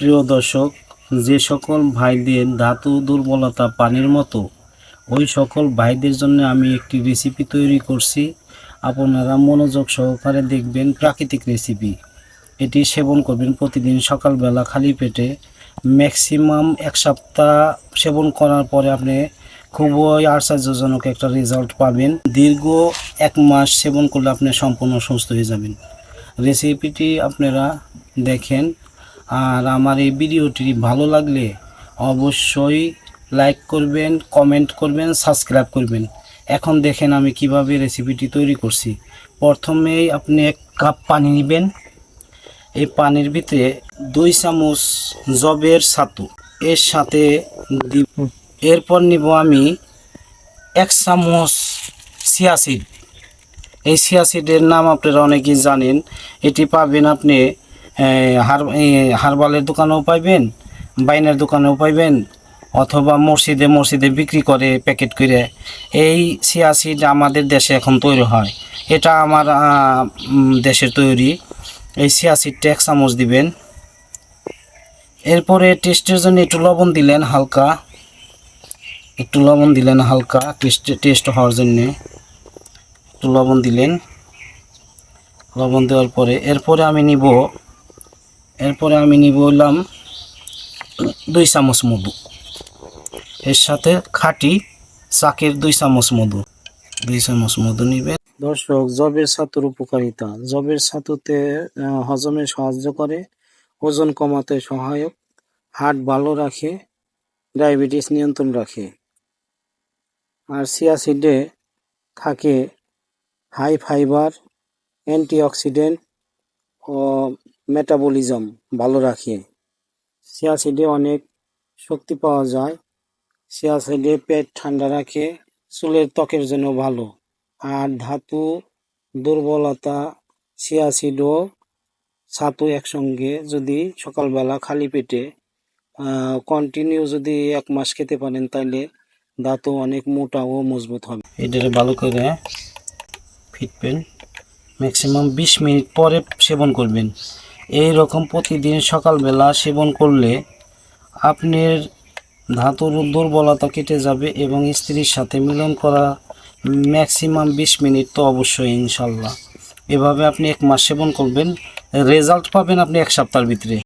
প্রিয় দর্শক, যে সকল ভাইদের ধাতু দুর্বলতা পানির মতো, ওই সকল ভাইদের জন্য আমি একটি রেসিপি তৈরি করছি। আপনারা মনোযোগ সহকারে দেখবেন প্রাকৃতিক রেসিপি এটি সেবন করবেন প্রতিদিন সকালবেলা খালি পেটে। ম্যাক্সিমাম এক সপ্তাহ সেবন করার পরে আপনি খুবই আশ্চর্যজনক একটা রেজাল্ট পাবেন। দীর্ঘ এক মাস সেবন করলে আপনি সম্পূর্ণ সুস্থ হয়ে যাবেন। রেসিপিটি আপনারা দেখেন। আর আমার এই ভিডিওটি ভালো লাগলে অবশ্যই লাইক করবেন কমেন্ট করবেন সাবস্ক্রাইব করবেন। এখন দেখেন আমি কীভাবে রেসিপিটি তৈরি করছি। প্রথমেই আপনি এক কাপ পানি নেবেন। এই পানির ভিতরে দুই চামচ জবের ছাতু। এর সাথে এরপর নিব আমি এক চামচ সিয়াসিড এই সিয়াসিডের নাম আপনারা অনেকেই জানেন। এটি পাবেন আপনি হার হারবালের দোকানেও পাইবেন, বাইনের দোকানেও পাইবেন, অথবা মসজিদে মসজিদে বিক্রি করে প্যাকেট করে। এই সিয়াসিড আমাদের দেশে এখন তৈরি হয়। এটা আমার দেশের তৈরি। এই সিয়াসিডটা এক চামচ দিবেন। এরপরে টেস্টের জন্য একটু লবণ দিলেন হালকা। একটু লবণ দিলেন হালকা টেস্ট টেস্ট হওয়ার জন্যে। একটু লবণ দিলেন। লবণ দেওয়ার পরে, এরপরে আমি নিব এরপরে আমি নিব হলাম দুই চামচ মধু। এর সাথে খাঁটি চাকের দুই চামচ মধু। দুই চামচ মধু নিবে দর্শক, জবের ছাতুর উপকারিতা। জবের ছাতুতে হজমে সাহায্য করে, ওজন কমাতে সহায়ক হার্ট ভালো রাখে, ডায়াবেটিস নিয়ন্ত্রণ রাখে। আর সিয়াসিডে থাকে হাই ফাইবার, অ্যান্টিঅক্সিডেন্ট ও মেটাবলিজম ভালো রাখে। সিয়াসিডে অনেক শক্তি পাওয়া যায়। সিয়াসিডে পেট ঠান্ডা রাখে, চুলের ত্বকের জন্য ভালো। আর ধাতু দুর্বলতা সিয়াসিড ও ছাতু একসঙ্গে যদি সকালবেলা খালি পেটে কন্টিনিউ যদি এক মাস খেতে পারেন তাহলে দাঁতও অনেক মোটা ও মজবুত হবে। এটা ভালো করে ফিটবেন। ম্যাক্সিমাম বিশ মিনিট পরে সেবন করবেন। এই রকম প্রতিদিন সকালবেলা সেবন করলে আপনার ধাতুর দুর্বলতা কেটে যাবে এবং স্ত্রীর সাথে মিলন করা ম্যাক্সিমাম বিশ মিনিট তো অবশ্যই ইনশাল্লাহ। এভাবে আপনি এক মাস সেবন করবেন রেজাল্ট পাবেন আপনি এক সপ্তাহের ভিতরে।